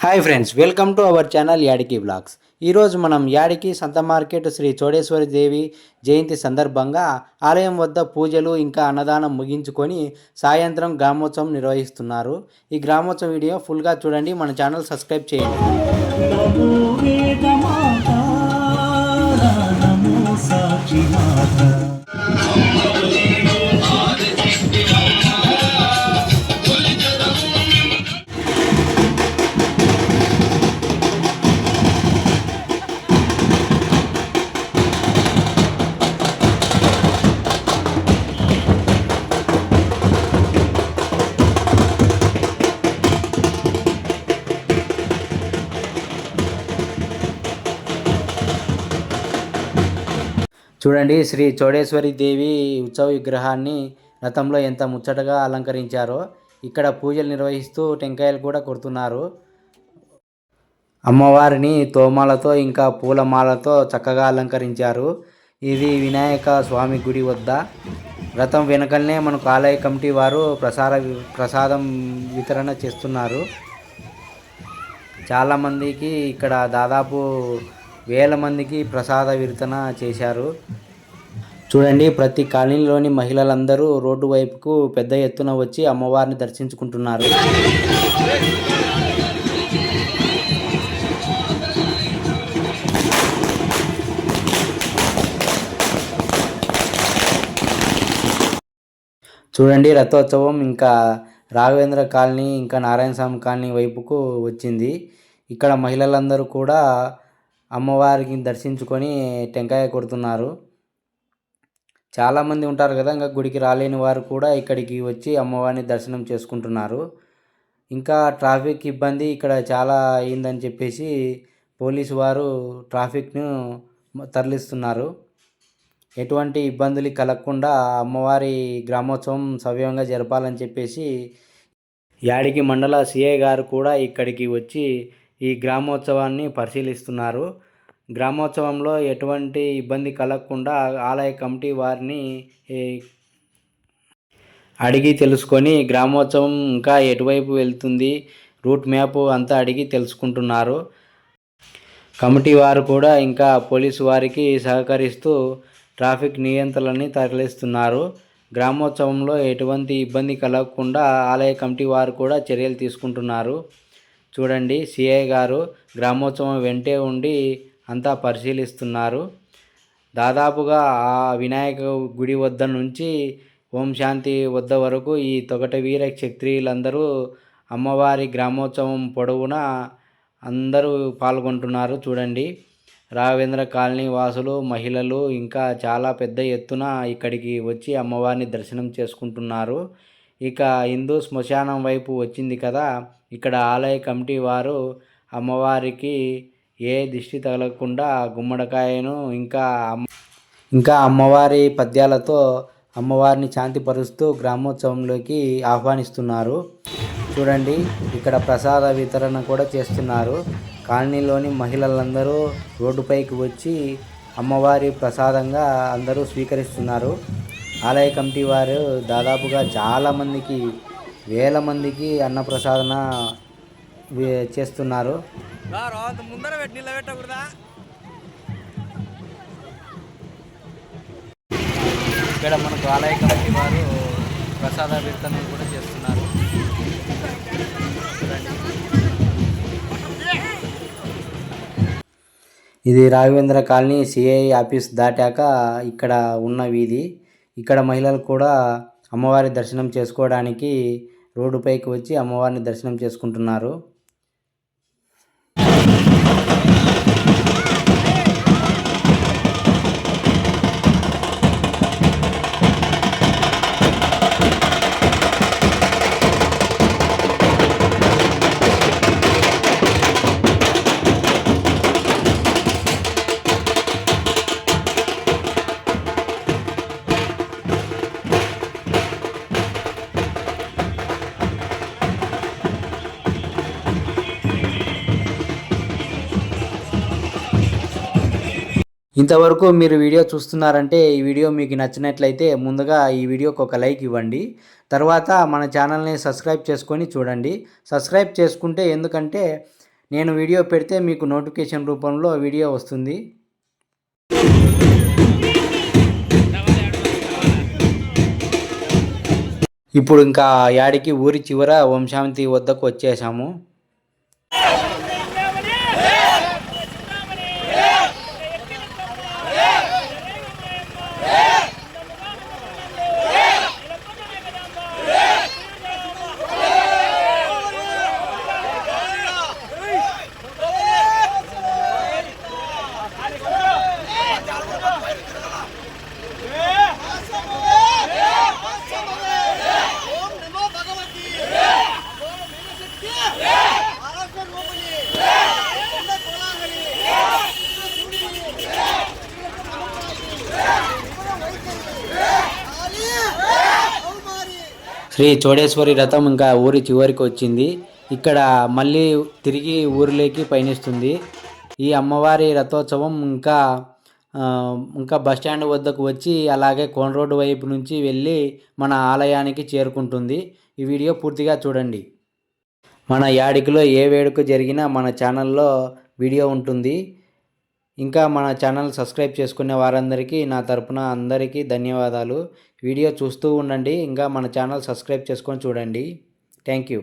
Hi friends welcome to our channel Yadiki vlogs ఈరోజు మనం యాడికి సంత మార్కెట్ శ్రీ చోడేశ్వరి దేవి జయంతి సందర్భంగా ఆలయం వద్ద పూజలు ఇంకా అన్నదానం ముగించుకొని సాయంత్రం గ్రామోత్సవం నిర్వహిస్తున్నారు. ఈ గ్రామోత్సవం వీడియో ఫుల్గా చూడండి మన ఛానల్ సబ్స్క్రైబ్ చేయండి. చూడండి శ్రీ చోడేశ్వరి దేవి ఉత్సవ విగ్రహాన్ని రథంలో ఎంత ముచ్చటగా అలంకరించారో. ఇక్కడ పూజలు నిర్వహిస్తూ టెంకాయలు కూడా కొడుతున్నారు. అమ్మవారిని తోమాలతో ఇంకా పూలమాలతో చక్కగా అలంకరించారు. ఇది వినాయక స్వామి గుడి వద్ద. రథం వెనకలనే మనకు ఆలయ కమిటీ వారు ప్రసార ప్రసాదం వితరణ చేస్తున్నారు. చాలామందికి ఇక్కడ దాదాపు వేల మందికి ప్రసాద విరుతన చేశారు. చూడండి ప్రతి కాలనీలోని మహిళలందరూ రోడ్డు వైపుకు పెద్ద ఎత్తున వచ్చి అమ్మవారిని దర్శించుకుంటున్నారు. చూడండి రథోత్సవం ఇంకా రాఘవేంద్ర కాలనీ ఇంకా నారాయణ స్వామి కాలనీ వైపుకు వచ్చింది. ఇక్కడ మహిళలందరూ కూడా అమ్మవారికి దర్శించుకొని టెంకాయ కొడుతున్నారు. చాలామంది ఉంటారు కదా ఇంకా గుడికి రాలేని వారు కూడా ఇక్కడికి వచ్చి అమ్మవారిని దర్శనం చేసుకుంటున్నారు. ఇంకా ట్రాఫిక్ ఇబ్బంది ఇక్కడ చాలా అయిందని చెప్పేసి పోలీసు వారు ట్రాఫిక్ను తరలిస్తున్నారు. ఎటువంటి ఇబ్బందులు కలగకుండా అమ్మవారి గ్రామోత్సవం సవ్యంగా జరపాలని చెప్పేసి యాడికి మండల సిఐ గారు కూడా ఇక్కడికి వచ్చి ఈ గ్రామోత్సవాన్ని పరిశీలిస్తున్నారు. గ్రామోత్సవంలో ఎటువంటి ఇబ్బంది కలగకుండా ఆలయ కమిటీ వారిని అడిగి తెలుసుకొని గ్రామోత్సవం ఇంకా ఎటువైపు వెళ్తుంది రూట్ మ్యాప్ అంతా అడిగి తెలుసుకుంటున్నారు. కమిటీ వారు కూడా ఇంకా పోలీసు వారికి సహకరిస్తూ ట్రాఫిక్ నియంత్రణని తరలిస్తున్నారు. గ్రామోత్సవంలో ఎటువంటి ఇబ్బంది కలగకుండా ఆలయ కమిటీ వారు కూడా చర్యలు తీసుకుంటున్నారు. చూడండి సిఐ గారు గ్రామోత్సవం వెంటే ఉండి అంతా పరిశీలిస్తున్నారు. దాదాపుగా ఆ వినాయక గుడి వద్ద నుంచి ఓం శాంతి వద్ద వరకు ఈ తొగట వీర క్షత్రియులందరూ అమ్మవారి గ్రామోత్సవం పొడవునా అందరూ పాల్గొంటున్నారు చూడండి. రాఘవేంద్ర కాలనీ వాసులు మహిళలు ఇంకా చాలా పెద్ద ఎత్తున ఇక్కడికి వచ్చి అమ్మవారిని దర్శనం చేసుకుంటున్నారు. ఇక హిందూ శ్మశానం వైపు వచ్చింది కదా. ఇక్కడ ఆలయ కమిటీ వారు అమ్మవారికి ఏ దిష్టి తగలకుండా గుమ్మడికాయను ఇంకా అమ్మ ఇంకా అమ్మవారి పద్యాలతో అమ్మవారిని శాంతిపరుస్తూ గ్రామోత్సవంలోకి ఆహ్వానిస్తున్నారు. చూడండి ఇక్కడ ప్రసాద వితరణ కూడా చేస్తున్నారు. కాలనీలోని మహిళలందరూ రోడ్డుపైకి వచ్చి అమ్మవారి ప్రసాదంగా అందరూ స్వీకరిస్తున్నారు. ఆలయ కమిటీ వారు దాదాపుగా చాలామందికి వేల మందికి అన్నప్రసాదన చేస్తున్నారు. ఇక్కడ మనకు ఆలయ కమిటీ వారు ప్రసాద వితరణ కూడా చేస్తున్నారు. ఇది రాఘవేంద్ర కాలనీ సిఐ ఆఫీస్ దాటాక ఇక్కడ ఉన్న వీధి. ఇక్కడ మహిళలు కూడా అమ్మవారి దర్శనం చేసుకోవడానికి రోడ్డుపైకి వచ్చి అమ్మవారిని దర్శనం చేసుకుంటున్నారు. ఇంతవరకు మీరు వీడియో చూస్తున్నారంటే ఈ వీడియో మీకు నచ్చినట్లయితే ముందుగా ఈ వీడియోకి ఒక లైక్ ఇవ్వండి. తర్వాత మన ఛానల్ని సబ్స్క్రైబ్ చేసుకొని చూడండి. సబ్స్క్రైబ్ చేసుకుంటే ఎందుకంటే నేను వీడియో పెడితే మీకు నోటిఫికేషన్ రూపంలో వీడియో వస్తుంది. ఇప్పుడు ఇంకా యాడికి ఊరి చివర వంశాంతి వద్దకు వచ్చేసాము శ్రీ చోడేశ్వరి రథం ఇంకా ఊరి చివరికి వచ్చింది. ఇక్కడ మళ్ళీ తిరిగి ఊరిలోకి పయనిస్తుంది. ఈ అమ్మవారి రథోత్సవం ఇంకా ఇంకా బస్ స్టాండ్ వద్దకు వచ్చి అలాగే కోన రోడ్డు వైపు నుంచి వెళ్ళి మన ఆలయానికి చేరుకుంటుంది. ఈ వీడియో పూర్తిగా చూడండి. మన యాడికిలో ఏ వేడుక జరిగినా మన ఛానల్లో వీడియో ఉంటుంది. ఇంకా మన ఛానల్ సబ్స్క్రైబ్ చేసుకునే వారందరికీ నా తరపున అందరికీ ధన్యవాదాలు. వీడియో చూస్తూ ఉండండి ఇంకా మన ఛానల్ సబ్స్క్రైబ్ చేసుకొని చూడండి. Thank you.